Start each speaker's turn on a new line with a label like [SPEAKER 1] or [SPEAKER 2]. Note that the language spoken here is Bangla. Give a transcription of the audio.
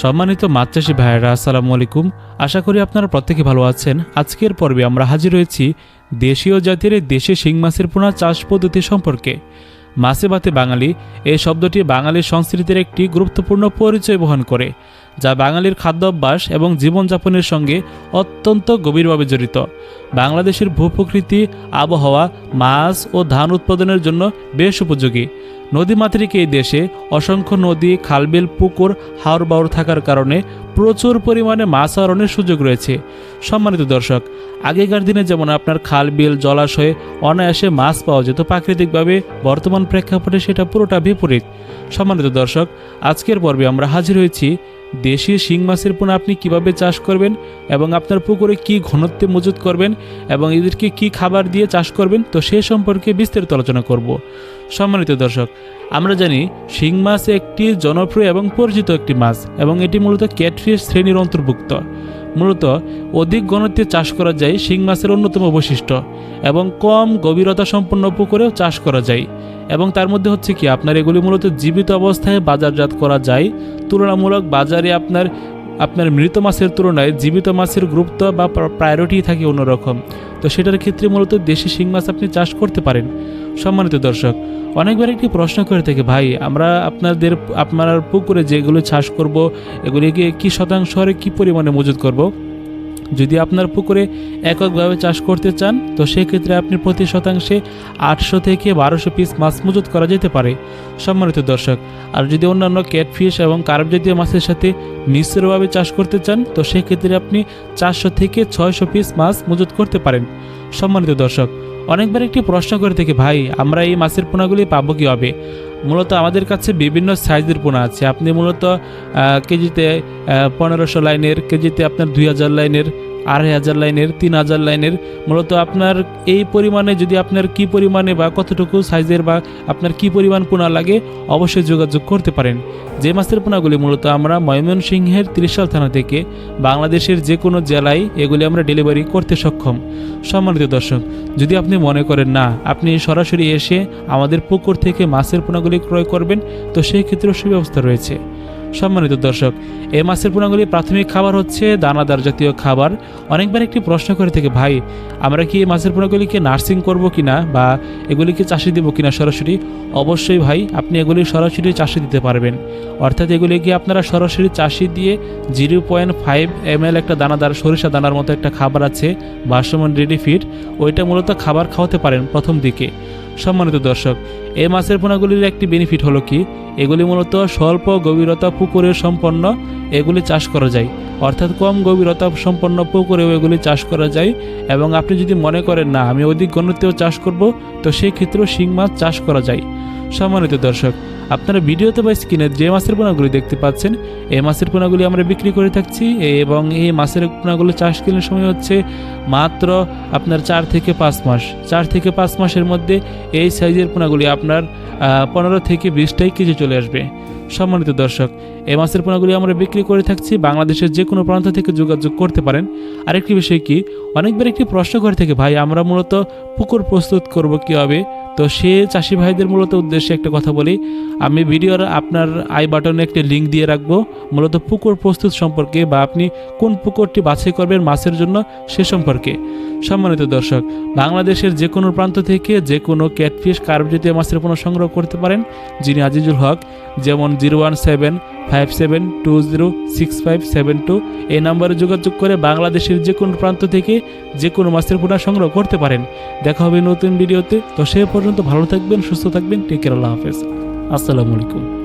[SPEAKER 1] সম্মানিত মাছ চাষি ভাইয়েরা, আসসালামু আলাইকুম। আশা করি আপনারা প্রত্যেকে ভালো আছেন। আজকের পর্বে আমরা হাজির হয়েছি দেশীয় জাতির দেশে শিং মাছের পোনা চাষ পদ্ধতি সম্পর্কে। মাছে ভাতে বাঙালি এই শব্দটি বাঙালির সংস্কৃতির একটি গুরুত্বপূর্ণ পরিচয় বহন করে, যা বাঙালির খাদ্যাভ্যাস এবং জীবনযাপনের সঙ্গে অত্যন্ত গভীরভাবে জড়িত। বাংলাদেশের ভূপ্রকৃতি, আবহাওয়া, মাছ ও ধান উৎপাদনের জন্য বেশ উপযোগী। নদীমাতৃক এই দেশে অসংখ্য নদী, খালবিল, পুকুর হাওর বাউর থাকার কারণে প্রচুর পরিমাণে মাছ আহরণের সুযোগ রয়েছে। সম্মানিত দর্শক, আগেকার দিনে যেমন আপনার খাল বিল জলাশয়ে অনায়াসে মাছ পাওয়া যেত, প্রাকৃতিকভাবে বর্তমান প্রেক্ষাপটে সেটা পুরোটা বিপরীত। সম্মানিত দর্শক, আজকের পর্বে আমরা হাজির হয়েছি দেশীয় শিং মাছের পোনা আপনি কীভাবে চাষ করবেন এবং আপনার পুকুরে কি ঘনত্বে মজুত করবেন এবং এদেরকে কি খাবার দিয়ে চাষ করবেন, তো সে সম্পর্কে বিস্তারিত আলোচনা করব। সম্মানিত দর্শক, আমরা জানি শিং মাছ একটি জনপ্রিয় এবং পরিচিত একটি মাছ এবং এটি মূলত ক্যাটফিশ শ্রেণির অন্তর্ভুক্ত। মূলত অধিক ঘনত্বে চাষ করা যায় শিং মাছের অন্যতম বৈশিষ্ট্য এবং কম গভীরতা সম্পন্ন পুকুরেও চাষ করা যায়। এবং তার মধ্যে হচ্ছে কি, আপনার এগুলি মূলত জীবিত অবস্থায় বাজারজাত করা যায়। তুলনামূলক বাজারে আপনার আপনার মৃত মাছের তুলনায় জীবিত মাছের গুরুত্ব বা প্রায়োরিটি থাকে অন্যরকম। তো সেটার ক্ষেত্রে মূলত দেশি শিং মাছ আপনি চাষ করতে পারেন, সম্মানিত দর্শক। অনেকবার একটি প্রশ্ন করে থাকে, ভাই, আমরা আপনাদের, আপনার পুকুরে যেগুলো চাষ করব, এগুলিকে কি শতাংশ হারে কী পরিমাণে মজুত করব? যদি আপনার পুকুরে এককভাবে চাষ করতে চান, তো সেক্ষেত্রে আপনি প্রতি শতাংশে আটশো থেকে বারোশো পিস মাছ মজুত করা যেতে পারে। সম্মানিত দর্শক, আর যদি অন্যান্য ক্যাটফিশ এবং কার্ব জাতীয় মাছের সাথে মিশ্রভাবে চাষ করতে চান, তো সেক্ষেত্রে আপনি চারশো থেকে ছয়শো পিস মাছ মজুত করতে পারেন। সম্মানিত দর্শক অনেকবার একটি প্রশ্ন করে থেকে, ভাই, আমরা এই মাছের পোনাগুলি পাবো কীভাবে? মূলত আমাদের কাছে বিভিন্ন সাইজের পোনা আছে। আপনি মূলত কেজিতে পনেরোশো লাইনের, কেজিতে আপনার দুই হাজার লাইনের আড়াই হাজার লাইনের, তিন হাজার লাইনের। মূলত আপনার এই পরিমাণে যদি আপনার কি পরিমাণে বা কতটুকু সাইজের বা আপনার কি পরিমাণ পোনা লাগে, অবশ্যই যোগাযোগ করতে পারেন। যে মাছের পোনাগুলি মূলত আমরা ময়মনসিংহের ত্রিশাল থানা থেকে বাংলাদেশের যে কোনো জেলায় এগুলি আমরা ডেলিভারি করতে সক্ষম। সম্মানিত দর্শক, যদি আপনি মনে করেন, না, আপনি সরাসরি এসে আমাদের পুকুর থেকে মাছের পোনাগুলি ক্রয় করবেন, তো সেই ক্ষেত্রেও সুব্যবস্থা রয়েছে। সম্মানিত দর্শক, এই মাছের পোনাগুলি প্রাথমিক খাবার হচ্ছে দানাদার জাতীয় খাবার। অনেকবার একটি প্রশ্ন করে থেকে, ভাই, আমরা কি এই মাছের পোনাগুলিকে নার্সিং করব কিনা বা এগুলিকে চাষে দেবো কিনা সরাসরি? অবশ্যই ভাই, আপনি এগুলি সরাসরি চাষে দিতে পারবেন। অর্থাৎ এগুলিকে আপনারা সরাসরি চাষি দিয়ে জিরো পয়েন্ট ফাইভ এম একটা দানাদার, সরিষা দানার মতো একটা খাবার আছে, বাসমান রেডি ফিড ওইটা মূলত খাবার খাওয়াতে পারেন প্রথম দিকে। সম্মানিত দর্শক এই মাছের পোনাগুলির একটি বেনিফিট হলো কি? এগুলি মূলত স্বল্প গভীরতা পুকুরে সম্পন্ন এগুলি চাষ করা যায়। অর্থাৎ কম গভীরতা সম্পন্ন পুকুরেও এগুলি চাষ করা যায়। এবং আপনি যদি মনে করেন, না, আমি অধিক ঘনত্বেও চাষ করব তো সেই ক্ষেত্রেও শিং মাছ চাষ করা যায়। সম্মানিত দর্শক, আপনারা ভিডিওতে বা স্ক্রিনে যে মাছের পোনাগুলি দেখতে পাচ্ছেন এই মাছের পোনাগুলি আমরা বিক্রি করে থাকছি এবং এই মাছের পোনাগুলো চাষ কেনার সময় হচ্ছে মাত্র আপনার চার থেকে পাঁচ মাস। চার থেকে পাঁচ মাসের মধ্যে এই সাইজের পোনাগুলি আপনার পনেরো থেকে বিশটাই কেজি চলে আসবে। সম্মানিত দর্শক, এই মাছের পোনাগুলি আমরা বিক্রি করে থাকছি বাংলাদেশের যে কোনো প্রান্ত থেকে যোগাযোগ করতে পারেন। আরেকটি বিষয় কি, অনেকবার একটি প্রশ্ন করে থেকে, ভাই, আমরা মূলত পুকুর প্রস্তুত করব কীভাবে? তো সে চাষি ভাইদের মূলত উদ্দেশ্যে একটা কথা বলি, আমি ভিডিওর আপনার আই বাটনে একটি লিঙ্ক দিয়ে রাখব। মূলত পুকুর প্রস্তুত সম্পর্কে বা আপনি কোন পুকুরটি বাছাই করবেন মাছের জন্য সে সম্পর্কে। সম্মানিত দর্শক, বাংলাদেশের যে কোনো প্রান্ত থেকে যে কোনো ক্যাটফিশ কার্ভ জাতীয় মাছের পণ্য সংগ্রহ করতে পারেন, যিনি আজিজুল হক, যেমন zero one seven five seven two zero six five seven two এই নাম্বারে যোগাযোগ করে বাংলাদেশের যে কোনো প্রান্ত থেকে যে কোনো মাছের পোনা সংগ্রহ করতে পারেন। দেখা হবে নতুন ভিডিওতে। তো সে পর্যন্ত ভালো থাকবেন, সুস্থ থাকবেন। টেকের আল্লাহ হাফেজ। আসসালামু আলাইকুম।